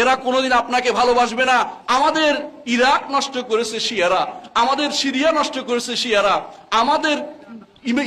এরা কোনোদিন আপনাকে ভালোবাসবে না। আমাদের ইরাক নষ্ট করেছে শিয়ারা, আমাদের সিরিয়া নষ্ট করেছে শিয়ারা, আমাদের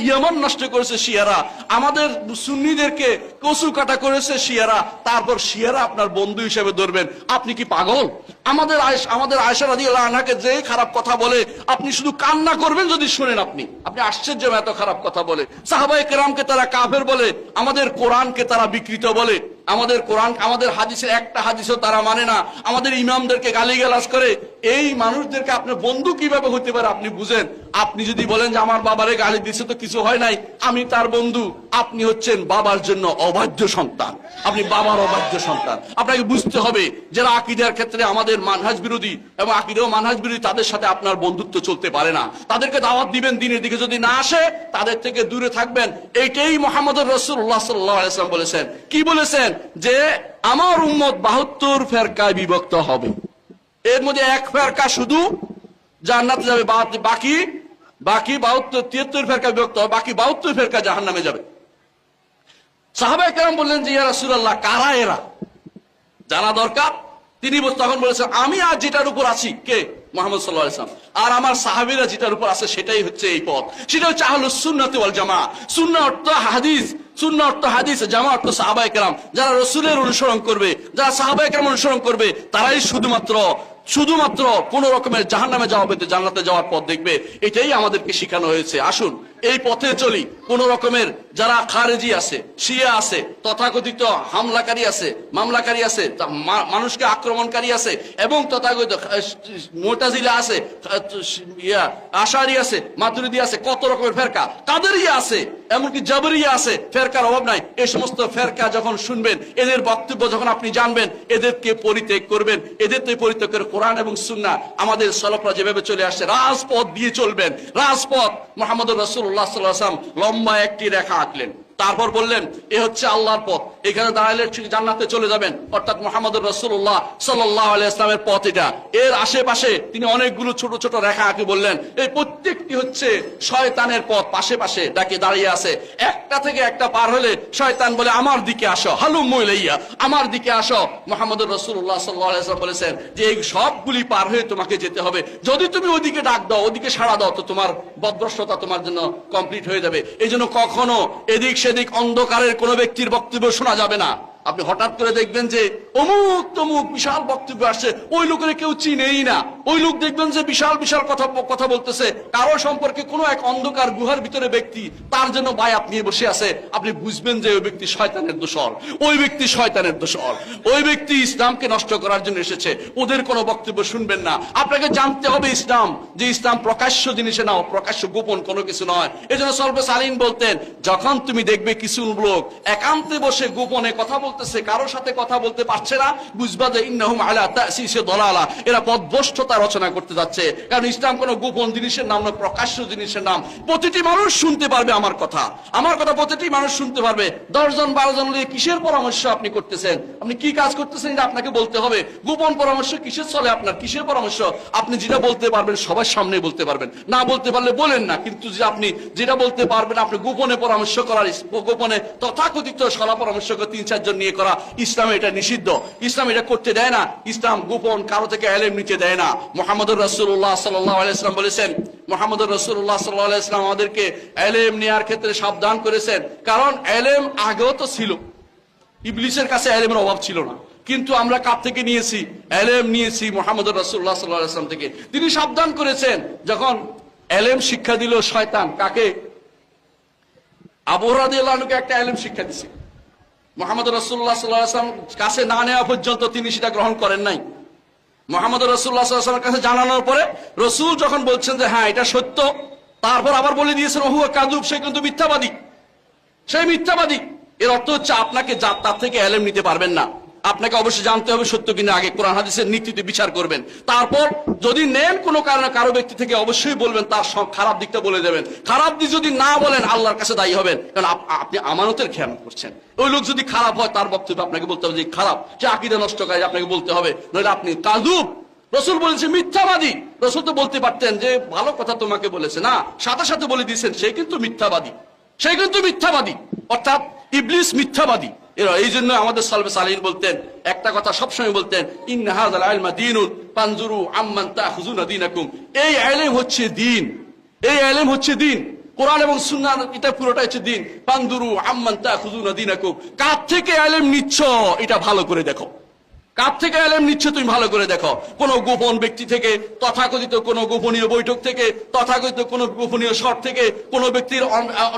ইয়ামান নষ্ট করেছে শিয়ারা, আমাদের সুন্নিদেরকে কচু কাটা করেছে শিয়ারা। তারপর শিয়ারা আপনার বন্ধু হিসেবে ধরবেন। আপনি কি পাগল? আমাদের আমাদের আয়সা রাজি আনহাকে যে খারাপ কথা বলে, আপনি শুধু কান্না করবেন যদি শুনেন আপনি। আপনি আশ্চর্য এত খারাপ কথা বলে। সাহাবাই কেরামকে তারা কাফের বলে, আমাদের কোরআনকে তারা বিকৃত বলে। আমাদের কোরআন, আমাদের হাদিসের একটা হাদিসও তারা মানে না। আমাদের ইমামদেরকে গালিগালাজ করে। এই মানুষদেরকে আপনার বন্ধু কীভাবে হতে পারে আপনি বুঝেন? আপনি যদি বলেন যে আমার বাবারে গালি দিচ্ছে তো কিছু হয় নাই, আমি তার বন্ধু। আপনি হচ্ছেন বাবার জন্য অবাধ্য সন্তান। আপনি বাবার অবাধ্য সন্তান। আপনাকে বুঝতে হবে যারা আকিদার ক্ষেত্রে আমাদের মানহাজ বিরোধী এবং আকিদেও মানহাজ বিরোধী, তাদের সাথে আপনার বন্ধুত্ব চলতে পারে না। তাদেরকে দাওয়াত দিবেন, দিনের দিকে যদি না আসে, তাদের থেকে দূরে থাকবেন। এইটাই মোহাম্মদ রসুল্লাহ সাল্লাম বলেছেন। কি বলেছেন? যে আমার উম্মত বাহাত্তর ফেরকায় বিভক্ত হবে। এর মধ্যে এক ফেরকা শুধু জান্নাতে যাবে বাকি বাকি বাহাত্তর, তিয়াত্তর ফেরকা বিভক্ত হবে, বাকি বাহাত্তর ফেরকা জাহান নামে যাবে। সাহাবাই কেরাম বললেন যে, ইয়া রাসূলুল্লাহ, কারা এরা? জানা দরকার। তিনি তখন বলেছেন, আমি আর যেটার উপর আছি, কে? মোহাম্মদ সাল্লাহ ইসলাম আর আমার সাহাবিরা যেটার উপর আছে, সেটাই হচ্ছে এই পথ। সেটা হচ্ছে আহল সুন্নাতে ওয়াল জামা সুন্না অর্থ হাদিস, সুন্না অর্থ হাদিস জামা অর্থ সাহাবাই কেরাম। যারা রসুলের অনুসরণ করবে, যারা সাহাবাই কেরাম অনুসরণ করবে, তারাই শুধুমাত্র শুধুমাত্র কোন রকমের জাহান নামে যাওয়া পেতে জান্নাতে যাওয়ার পথ দেখবে, এটাই আমাদেরকে শেখানো হয়েছে। আসুন, এই পথে চলি। কোন রকমের যারা খারেজি আছে, শিয়া আছে, তথাকথিত হামলাকারী আছে, মামলাকারী আছে মানুষকে আক্রমণকারী আছে, এবং তথাকথিত মোটাজিলা আছে ইয়া, আশারি আছে, মাতুরিদি আছে, কত রকমের ফেরকা কাদেরিয়া আছে। এমনকি জাবরিয়া আছে, ফেরকার অভাব নাই। এই সমস্ত ফেরকা যখন শুনবেন, এদের বক্তব্য যখন আপনি জানবেন, এদেরকে পরিত্যাগ করবেন, এদের তো পরিত্যাগ করে কোরআন এবং সুন্না আমাদের সলফরা যেভাবে চলে আসছে, রাজপথ দিয়ে চলবেন। রাজপথ মোহাম্মদ রসুল্লাহ সাল্লাম লম্বা একটি রেখা আঁকলেন। তারপর বললেন, এ হচ্ছে আল্লাহর পথ। এখানে দাঁড়ালে ঠিক জান্নাতে চলে যাবেন। অর্থাৎ মোহাম্মদ রসুল্লাহ সাল্লাহ ইসলামের পথ এটা। এর আশেপাশে তিনি অনেকগুলো ছোট ছোট রেখা আঁকে বললেন, এই প্রত্যেকটি হচ্ছে শয়তানের পথ। পাশে পাশে ডাকে দাঁড়িয়ে আছে। একটা থেকে একটা পার হলে শয়তান বলে, আমার দিকে আসো, হালুম মইলাইয়া, আমার দিকে আসো। মোহাম্মদ রসুল্লাহ সাল্লাম বলেছেন যে, এই সবগুলি পার হয়ে তোমাকে যেতে হবে। যদি তুমি ওদিকে ডাক দাও ওদিকে সাড়া দাও, তো তোমার বদ্রষ্টতা তোমার জন্য কমপ্লিট হয়ে যাবে। এই জন্য কখনো এদিক সেদিক অন্ধকারের কোনো ব্যক্তির বক্তব্য শোনা যাবে না। আপনি হঠাৎ করে দেখবেন যে অমুক তমুক বিশাল বক্তব্য আসছে, ওই লোকের কেউ চিনেই না। ওই লোক দেখবেন যে বিশাল বিশাল কথা কথা বলতেছে। কারও সম্পর্কে কোনো এক অন্ধকার গুহার ভিতরে ব্যক্তি, তার জন্য বায়াত নিয়ে বসে আছে, আপনি বুঝবেন যে ওই ব্যক্তি শয়তানের দোষর। ওই ব্যক্তি শয়তানের দোষর। ওই ব্যক্তি ইসলামকে নষ্ট করার জন্য এসেছে। ওদের কোনো বক্তব্য শুনবেন না। আপনাকে জানতে হবে ইসলাম, যে ইসলাম প্রকাশ্য জিনিসে নাও প্রকাশ্য গোপন কোনো কিছু নয়। এই জন্য সলবে সালিন বলতেন, যখন তুমি দেখবে কিছু লোক একান্তে বসে গোপনে কথা বলতেছে কারোর সাথে কথা বলতে পারছে না। বুঝবা যে ইন্নাহুম আলা তাসিসে দলালা। এরা পদভ্রষ্টতা রচনা করতে যাচ্ছে। কারণ ইসলাম কোনো গোপন জিনিসের নাম নয়, প্রকাশ্য জিনিসের নাম। প্রতিটি মানুষ শুনতে পারবে আমার কথা। আমার কথা প্রতিটি মানুষ শুনতে পারবে। দশজন বারো জন নিয়ে কিসের পরামর্শ আপনি করতেছেন? আপনি কি কাজ করতেছেন এটা আপনাকে বলতে হবে। গোপন পরামর্শ কিসের চলে আপনার? কিসের পরামর্শ? আপনি যেটা বলতে পারবেন সবার সামনে বলতে পারবেন। না বলতে পারলে বলেন না, কিন্তু যে আপনি যেটা বলতে পারবেন, আপনি গোপনে পরামর্শ করার, গোপনে তথাকথিত সলা পরামর্শ করে তিন, চারজন নিয়ে করা, ইসলামে এটা নিষিদ্ধ। ইসলাম এটা করতে দেয় না। ইসলাম গোপন, কারও থেকে এলেম নিতে দেয় না। মোহাম্মদ রসুল্লাহ সাল্লাহ আলাইসলাম বলেছেন মোহাম্মদ রসুল্লাহ সাল্লাহ আলাইসলাম আমাদেরকে এলেম নেওয়ার ক্ষেত্রে সাবধান করেছেন। কারণ এলেম আগেও তো ছিল। ইবলিসের কাছে এলেমের অভাব ছিল না। কিন্তু আমরা কাপ থেকে নিয়েছি, এলেম নিয়েছি মোহাম্মদ রসুল্লাহ সাল্লাম থেকে। তিনি সাবধান করেছেন। যখন এলেম শিক্ষা দিল শয়তান, কাকে? আবহাওয়াকে একটা এলেম শিক্ষা দিছে। মোহাম্মদ রসুল্লাহ সাল্লাম কাছে না নেওয়া পর্যন্ত তিনি সেটা গ্রহণ করেন নাই। মোহাম্মদ রসুল্লাহ সাল্লামের কাছে জানানোর পরে রসুল যখন বলছেন যে হ্যাঁ এটা সত্য, তারপর আবার বলে দিয়েছেন অহু কাদুব সে কিন্তু মিথ্যাবাদী। সে মিথ্যাবাদী। এর অর্থ হচ্ছে আপনাকে যার তার থেকে অ্যালেম নিতে পারবেন না। আপনাকে অবশ্যই জানতে হবে সত্য কিনা আগে কোরআন হাদিসের নীতিতে বিচার করবেন। তারপর যদি নেন কোনো কারণে কারও ব্যক্তি থেকে অবশ্যই বলবেন, তার খারাপ দিকটা বলে দেবেন। খারাপ দিক যদি না বলেন, আল্লাহর কাছে দায়ী হবেন। কারণ আপনি আমানতের খেয়াল করছেন। ওই লোক যদি খারাপ হয়, তার বক্তব্য আপনাকে বলতে হবে যে খারাপ, সে আকিদা নষ্ট করে, আপনাকে বলতে হবে। নইলে আপনি কাজুব রসুল বলেছে মিথ্যাবাদী। রসুল তো বলতে পারতেন যে, ভালো কথা তোমাকে বলেছে। না, সাথে সাথে বলে দিয়েছেন, সে কিন্তু মিথ্যাবাদী। সে কিন্তু মিথ্যাবাদী। অর্থাৎ ইবলিস মিথ্যাবাদী। এরা এই জন্য আমাদের সালবে সালিন বলতেন, একটা কথা সবসময় বলতেন, ইন্না হাযাল ইলমা দীনুন পানজুরু আম্মান তাখুযুনা দীনাকুম। এই আলেম হচ্ছে দিন। এই আলেম হচ্ছে দিন। কোরআন এবং সুন্নাহ এটা পুরোটা হচ্ছে দিন। পানজুরু আম্মান তাখুযুনা আদিনাকুম কার থেকে আলেম নিচ্ছ? এটা ভালো করে দেখো। কার থেকে এলেম নিচ্ছে তুমি ভালো করে দেখো। কোন গোপন ব্যক্তি থেকে, তথাকথিত কোন গোপনীয় বৈঠক থেকে, তথাকথিত কোন গোপনীয় শট থেকে, কোন ব্যক্তির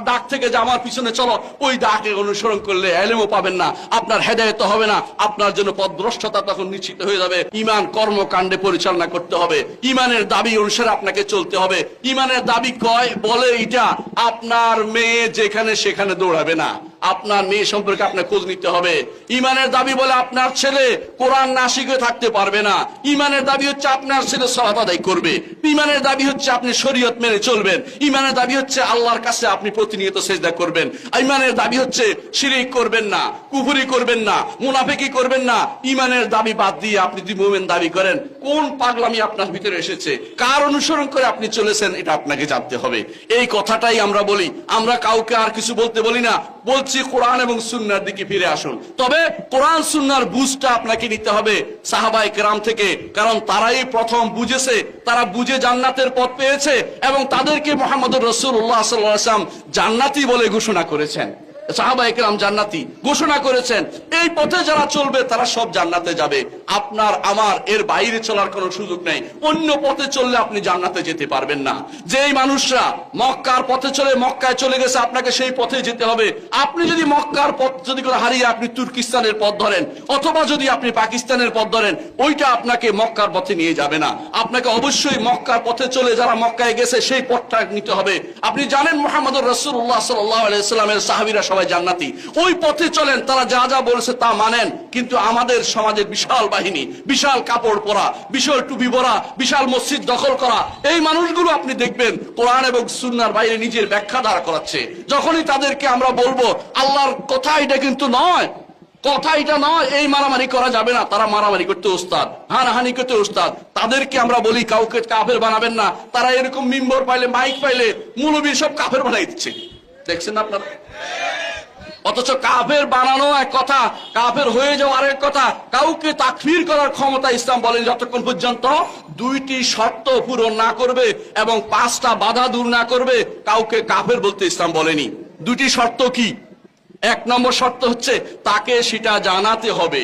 ডাক থেকে যে আমার পিছনে চলো, ওই ডাকে অনুসরণ করলে এলেমও পাবেন না। আপনার হেদায়ত হবে না। আপনার জন্য পদভ্রষ্টতা তখন নিশ্চিত হয়ে যাবে। ইমান কর্মকাণ্ডে পরিচালনা করতে হবে। ইমানের দাবি অনুসারে আপনাকে চলতে হবে। ইমানের দাবি কয়? বলে এটা আপনার মেয়ে যেখানে সেখানে দৌড়াবে না। আপনার মেয়ে সম্পর্কে আপনার খোঁজ নিতে হবে। ইমানের দাবি বলে আপনার ছেলে কোরআন না শিখে থাকতে পারবে না। ইমানের দাবি হচ্ছে আপনার ছেলে সলাত আদায় করবে। ইমানের দাবি হচ্ছে আপনি শরীয়ত মেনে চলবেন। ইমানের দাবি হচ্ছে আল্লাহর কাছে আপনি প্রতিনিয়ত সেজদা করবেন। ইমানের দাবি হচ্ছে শিরিক করবেন না, কুফুরি করবেন না, মুনাফেকি করবেন না। ইমানের দাবি বাদ দিয়ে আপনি যদি মোমেন দাবি করেন, কোন পাগলামি আপনার ভিতরে এসেছে? কার অনুসরণ করে আপনি চলেছেন, এটা আপনাকে জানতে হবে। এই কথাটাই আমরা বলি। আমরা কাউকে আর কিছু বলতে বলি না। বলছি কোরআন এবং সুন্নার দিকে ফিরে আসুন। তবে কোরআন, সুন্নার বুঝটা আপনাকে নিতে হবে সাহাবাই কেরাম থেকে, কারণ তারাই প্রথম বুঝেছে, তারা বুঝে জান্নাতের পথ পেয়েছে এবং তাদেরকে মোহাম্মদ রসুল্লাহ সাল্লাম জান্নাতি বলে ঘোষণা করেছেন। সাহাবা জান্নাতি ঘোষণা করেছেন, এই পথে যারা চলবে তারা সব জান্নাতে যাবে। আপনার, আমার, এর বাইরে চলার কোনো সুযোগ নেই। অন্য পথে চললে আপনি জান্নাতে যেতে পারবেন না। যেই মানুষরা মক্কার পথে চলে, মক্কায় চলে গেছে, আপনাকে সেই পথে যেতে হবে। আপনি যদি মক্কার পথ যদি হারিয়ে আপনি তুর্কিস্তানের পথ ধরেন, অথবা যদি আপনি পাকিস্তানের পথ ধরেন, ওইটা আপনাকে মক্কার পথে নিয়ে যাবে না। আপনাকে অবশ্যই মক্কার পথে চলে যারা মক্কায় গেছে, সেই পথটা নিতে হবে। আপনি জানেন মোহাম্মদ রসুল্লাহ সাল্লামের সাহাবিরা সবাই জান্নাতি। ওই পথে চলেন, তারা যা যা বলেছে তা মানেন। কিন্তু আমাদের সমাজের বিশাল বাহিনী, বিশাল কাপড় পরা, বিশাল টুপি পরা, বিশাল মসজিদ দখল করা, এই মানুষগুলো আপনি দেখবেন কোরআন এবং সুন্নার বাইরে নিজের ব্যাখ্যা দাঁড় করাচ্ছে। যখনই তাদেরকে আমরা বলব, আল্লাহর কথা এটা কিন্তু নয়, কথা এটা নয়, এই মারামারি করা যাবে না। তারা মারামারি করতে ওস্তাদ, হানাহানি করতে ওস্তাদ। তাদেরকে আমরা বলি, কাউকে কাফের বানাবেন না। তারা এরকম মিম্বর পাইলে, মাইক পাইলে মূলবীর সব কাফের বানাই দিচ্ছে। দেখছেন আপনারা? অথচ কাফের বানানো এক কথা, কাফের হয়ে যাওয়া আরেক কথা, কাউকে তাকফির করার ক্ষমতা ইসলাম বলেন যতক্ষণ পর্যন্ত দুইটি শর্ত পূরণ না করবে এবং পাঁচটা বাধা দূর না করবে, কাউকে কাফের বলতে ইসলাম বলেনি। দুটি শর্ত কি? এক নম্বর শর্ত হচ্ছে তাকে সেটা জানাতে হবে।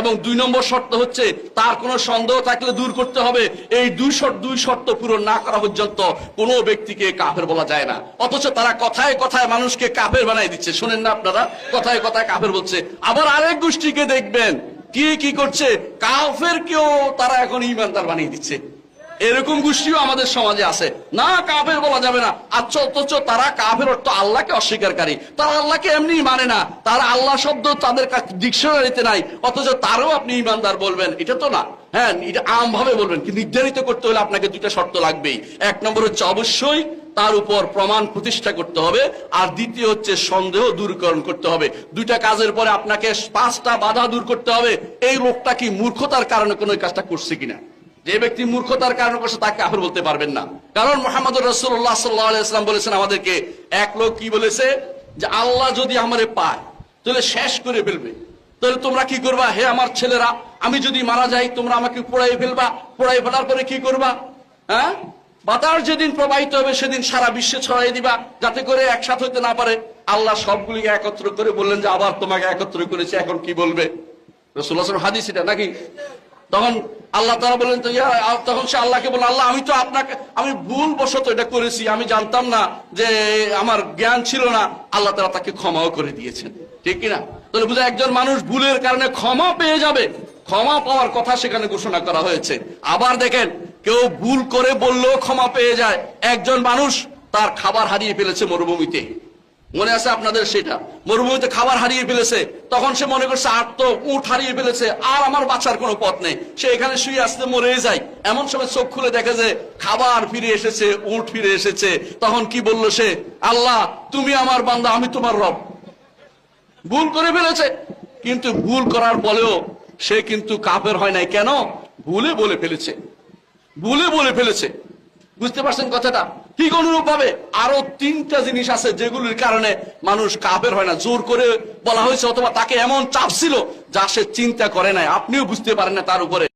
এবং দুই নম্বর শর্ত হচ্ছে, তার কোনো সন্দেহ থাকলে দূর করতে হবে। এই দুই শর্ত দুই শর্ত পূরণ না করা পর্যন্ত কোনো ব্যক্তিকে কাফের বলা যায় না। অথচ তারা কথায় কথায় মানুষকে কাফের বানাই দিচ্ছে। শোনেন না আপনারা, কথায় কথায় কাফের বলছে। আবার আরেক গোষ্ঠীকে দেখবেন, কি কি করছে? কাফের কেউ তারা এখন ইমানদার বানিয়ে দিচ্ছে। এরকম গোষ্ঠীও আমাদের সমাজে আছে। না, কাফের বলা যাবে না। আচ্ছা তারা কাফের অর্থ আল্লাহকে অস্বীকারী। তারা আল্লাহকে এমনি মানে না। তারা আল্লাহ শব্দ তাদের ডিকশনারিতে নাই। অথচ তারও আপনি ইমানদার বলবেন। এটা তো না। হ্যাঁ এটা আম ভাবে বলবেন। কি নির্ধারিত করতে হলে আপনাকে দুইটা শর্ত লাগবেই। এক নম্বর হচ্ছে অবশ্যই তার উপর প্রমাণ প্রতিষ্ঠা করতে হবে। আর দ্বিতীয় হচ্ছে সন্দেহ দূরকরণ করতে হবে। দুইটা কাজের পরে আপনাকে পাঁচটা বাধা দূর করতে হবে। এই লোকটা কি মূর্খতার কারণে কোনো কাজটা করছে কিনা? যে ব্যক্তি মূর্খতার কারণে করছে তাকে কাফের বলতে পারবেন না। কারণ মোহাম্মদ রসুল্লাহ সাল্লাম বলেছেন আমাদেরকে, এক লোক কি বলেছে? যে আল্লাহ যদি আমারে পায়, তাহলে শেষ করে ফেলবে। তাহলে তোমরা কি করবা? হে আমার ছেলেরা, আমি যদি মারা যাই, তোমরা আমাকে পোড়াই ফেলবা। পোড়াই ফেলার পরে কি করবা? হ্যাঁ? বাতাস যেদিন প্রবাহিত হবে, সেদিন সারা বিশ্বে ছড়াই দিবা, যাতে করে একসাথ হইতে না পারে। আল্লাহ সবগুলিকে একত্র করে বললেন যে, আবার তোমাকে একত্র করেছে, এখন কি বলবে? রসুল্লাহ হাদিস এটা নাকি? তখন আল্লাহ তারা বললেন তো, ইয়া তখন সে আল্লাহকে বলল, আল্লাহ, আমি তো আপনাকে, আমি ভুল বশত এটা করেছি, আমি জানতাম না যে আমার জ্ঞান ছিল না। আল্লাহ তারা তাকে ক্ষমাও করে দিয়েছেন। ঠিক কিনা তাহলে বুঝা একজন মানুষ ভুলের কারণে ক্ষমা পেয়ে যাবে। ক্ষমা পাওয়ার কথা সেখানে ঘোষণা করা হয়েছে। আবার দেখেন, কেউ ভুল করে বললেও ক্ষমা পেয়ে যায়। একজন মানুষ তার খাবার হারিয়ে ফেলেছে মরুভূমিতে। মনে আছে আপনাদের সেটা? মরুভূমিতে খাবার হারিয়ে ফেলেছে, তখন সে মনে করছে, আর তো উঠ হারিয়ে ফেলেছে, আর আমার বাঁচার কোনো পথ নেই। সে এখানে শুয়ে আসতে মরে যায়। এমন সময় চোখ খুলে দেখে যে খাবার ফিরে এসেছে উঠ ফিরে এসেছে। তখন কি বলল সে? আল্লাহ, তুমি আমার বান্দা, আমি তোমার রব। ভুল করে ফেলেছে। কিন্তু ভুল করার পরেও সে কিন্তু কাপের হয় নাই। কেন? ভুলে বলে ফেলেছে। ভুলে বলে ফেলেছে। বুঝতে পারছেন কথাটা? ঠিক অনুরূপ ভাবে আরও তিনটা জিনিস আছে যেগুলির কারণে মানুষ কাপের হয় না। জোর করে বলা হয়েছে, অথবা তাকে এমন চাপ ছিল যা সে চিন্তা করে নাই। আপনিও বুঝতে পারেন না তার উপরে।